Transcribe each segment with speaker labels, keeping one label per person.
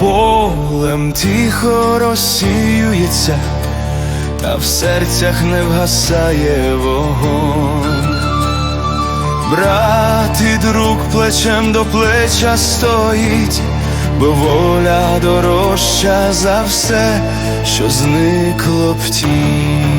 Speaker 1: полем тихо розсіюється, та в серцях не вгасає вогонь. Брат і друг плечем до плеча стоїть, бо воля дорожча за все, що зникло в тінь.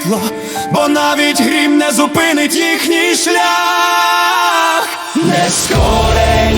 Speaker 2: Світло,
Speaker 1: бо навіть грім не зупинить їхній шлях. не серця